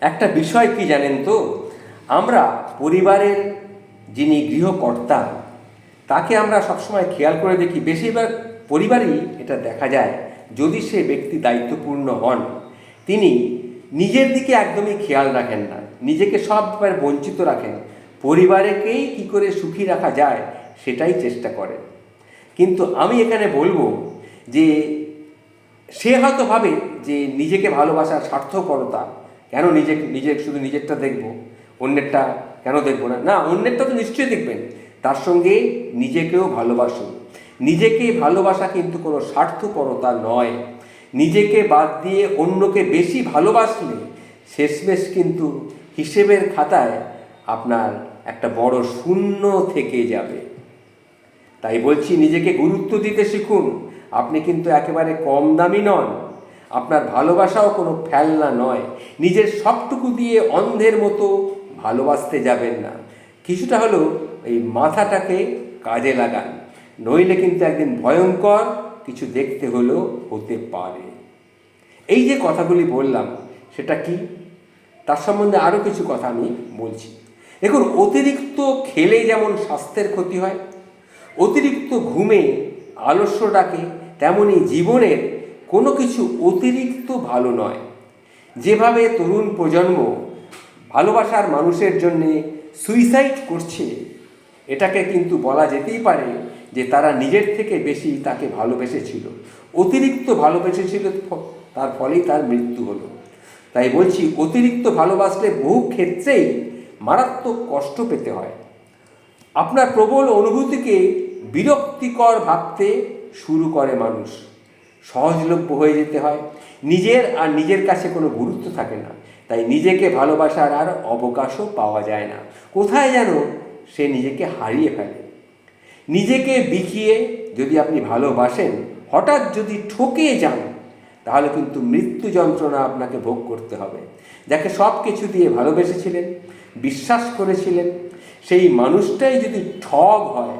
একটা বিষয় কি জানেন তো? আমরা পরিবারের যিনি গৃহকর্তা, তাকে আমরা সবসময় খেয়াল করে দেখি। বেশিরভাগ পরিবারই এটা দেখা যায়, যদি সে ব্যক্তি দায়িত্বপূর্ণ হন। তিনি নিজের দিকে একদমই খেয়াল রাখেন না, নিজেকে সব ব্যাপারে বঞ্চিত রাখেন। পরিবারকেই কি করে সুখী রাখা যায়, সেটাই চেষ্টা করে। কিন্তু আমি এখানে বলব যে, সে হয়তো ভাবে যে, নিজেকে ভালোবাসার স্বার্থপরতা কেন নিজে নিজে শুধু নিজেরটা দেখব? অন্যেরটা কেন দেখব না? না, অন্যেরটা তো নিশ্চয়ই দেখবেন। তার সঙ্গে নিজেকেও ভালোবাসুন। নিজেকে ভালোবাসা কিন্তু কোনো স্বার্থপরতা নয়। নিজেকে বাদ দিয়ে অন্যকে বেশি ভালোবাসলে শেষমেশ কিন্তু হিসেবের খাতায় আপনার একটা বড় শূন্য থেকে যাবে। তাই বলছি, নিজেকে গুরুত্ব দিতে শিখুন। আপনি কিন্তু একেবারে কম দামি নন। আপনার ভালোবাসাও কোনো ফেলনা নয়। নিজের সবটুকু দিয়ে অন্ধের মতো ভালোবাসতে যাবেন না। কিছুটা হলেও এই মাথাটাকে কাজে লাগান। নইলে কিন্তু একদিন ভয়ঙ্কর কিছু দেখতে হলেও হতে পারে। এই যে কথাগুলি বললাম, সেটা কি? তার সম্বন্ধে আরও কিছু কথা আমি বলছি। দেখুন, অতিরিক্ত খেলে যেমন স্বাস্থ্যের ক্ষতি হয়, অতিরিক্ত ঘুমে আলস্য ডাকে, তেমনি জীবনের কোনো কিছু অতিরিক্ত ভালো নয়। যেভাবে তরুণ প্রজন্ম ভালোবাসার মানুষের জন্যে সুইসাইড করছে, এটাকে কিন্তু বলা যেতেই পারে যে তারা নিজের থেকে বেশি তাকে ভালোবেসেছিল। অতিরিক্ত ভালোবেসেছিল তার ফলেই তার মৃত্যু হলো। তাই বলছি, অতিরিক্ত ভালোবাসলে বহু ক্ষেত্রেই মারাত্মক কষ্ট পেতে হয়। আপনার প্রবল অনুভূতিকে বিরক্তিকর ভাবতে শুরু করে মানুষ। সহজলভ্য হয়ে যেতে হয়। নিজের আর নিজের কাছে কোনো গুরুত্ব থাকে না। তাই নিজেকে ভালোবাসার আর অবকাশও পাওয়া যায় না। কোথায় যেন সে নিজেকে হারিয়ে ফেলে। নিজেকে বিকিয়ে যদি আপনি ভালোবাসেন, হঠাৎ যদি ঠকে যান, তাহলে কিন্তু মৃত্যু যন্ত্রণা আপনাকে ভোগ করতে হবে। যাকে সব কিছু দিয়ে ভালোবেসেছিলেন, বিশ্বাস করেছিলেন, সেই মানুষটাই যদি ঠগ হয়,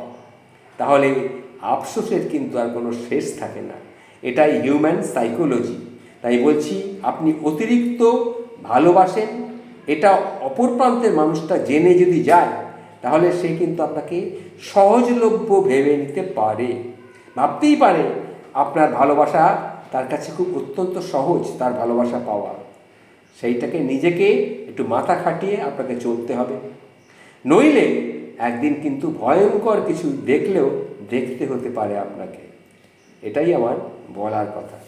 তাহলে আফসোসের কিন্তু আর কোনো শেষ থাকে না। এটাই হিউম্যান সাইকোলজি তাই বলছি, আপনি অতিরিক্ত ভালোবাসেন, এটা অপর প্রান্তের মানুষটা জেনে যদি যায়, তাহলে সে কিন্তু আপনাকে সহজলভ্য ভেবে নিতে পারে। ভাবতেই পারে, আপনার ভালোবাসা তার কাছে খুব অত্যন্ত সহজ, তার ভালোবাসা পাওয়া। সেইটাকে নিজেকে একটু মাথা খাটিয়ে আপনাকে চলতে হবে। নইলে একদিন কিন্তু ভয়ঙ্কর কিছু দেখলেও দেখতে হতে পারে আপনাকে। এটাই আমার বলার কথা।